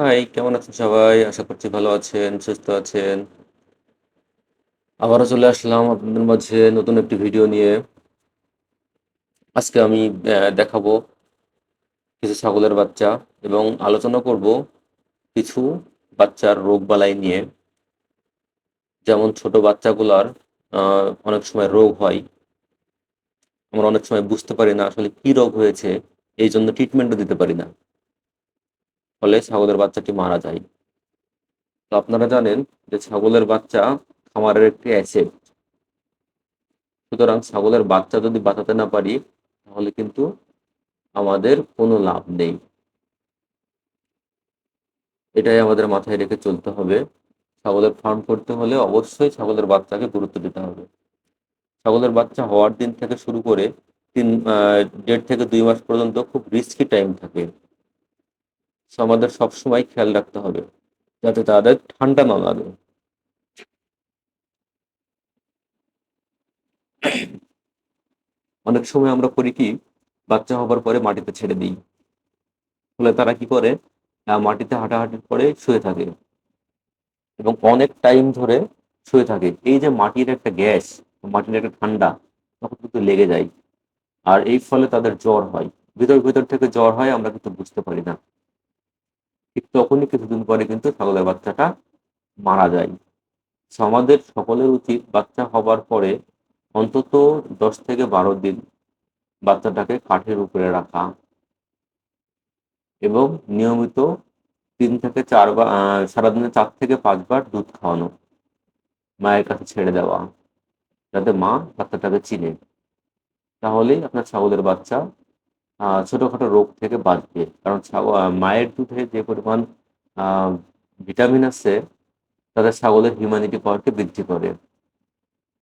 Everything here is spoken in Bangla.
হাই, কেমন আছেন সবাই? আশা করছি ভালো আছেন, সুস্থ আছেন। আবারও চলে আসলাম আপনাদের মাঝে নতুন একটি ভিডিও নিয়ে। আজকে আমি দেখাবো কিছু ছাগলের বাচ্চা এবং আলোচনা করব কিছু বাচ্চার রোগবালাই নিয়ে। যেমন ছোট বাচ্চাগুলার অনেক সময় রোগ হয়। আমরা অনেক সময় বুঝতে পারি না আসলে কি রোগ হয়েছে, এইজন্য ট্রিটমেন্টও দিতে পারি না। ফলে ছাগলের বাচ্চাটি মারা যায়। তো আপনারা জানেন যে ছাগলের বাচ্চা খামারের একটি অ্যাসেট। সুতরাং ছাগলের বাচ্চা যদি বাঁচাতে না পারি, তাহলে কিন্তু আমাদের কোনো লাভ নেই। এটাই আমাদের মাথায় রেখে চলতে হবে। ছাগলের ফার্ম করতে হলে অবশ্যই ছাগলের বাচ্চাকে গুরুত্ব দিতে হবে। ছাগলের বাচ্চা হওয়ার দিন থেকে শুরু করে ৩ আ ১.৫ থেকে দুই মাস পর্যন্ত খুব রিস্কি টাইম থাকে। আমাদের সবসময় খেয়াল রাখতে হবে, যাতে তাদের ঠান্ডা না লাগে। অনেক সময় আমরা করি কি, বাচ্চা হবার পরে মাটিতে ছেড়ে দিই। ফলে তারা কি করে, মাটিতে হাঁটাহাঁটির পরে শুয়ে থাকে। এবং অনেক টাইম ধরে শুয়ে থাকে। এই যে মাটির একটা গ্যাস, মাটির একটা ঠান্ডা, তখন কিন্তু লেগে যায়। আর এই ফলে তাদের জ্বর হয়। ভিতর, ভিতর থেকে জ্বর হয় আমরা কিন্তু বুঝতে পারি না। ঠিক তখনই কিছুদিন পরে কিন্তু ছাগলের বাচ্চাটা মারা যায়। সো আমাদের সকলের উচিত বাচ্চা হবার পরে অন্তত ১০ থেকে ১২ দিন বাচ্চাটাকে কাঠের উপরে রাখা। এবং নিয়মিত তিন থেকে ৪ বা সারাদিনে চার থেকে ৫ বার দুধ খাওয়ানো। মায়ের কাছে ছেড়ে দেওয়া। যাতে মা বাচ্চাটাকে চিনে। তাহলেই আপনার ছাগলের বাচ্চা ছোটখাটো রোগ থেকে বাঁচবে। কারণ মায়ের দুধে যে পরিমাণ ভিটামিন আছে, তাদের ছাগলের হিউম্যানিটি পাওয়ারকে বৃদ্ধি করে।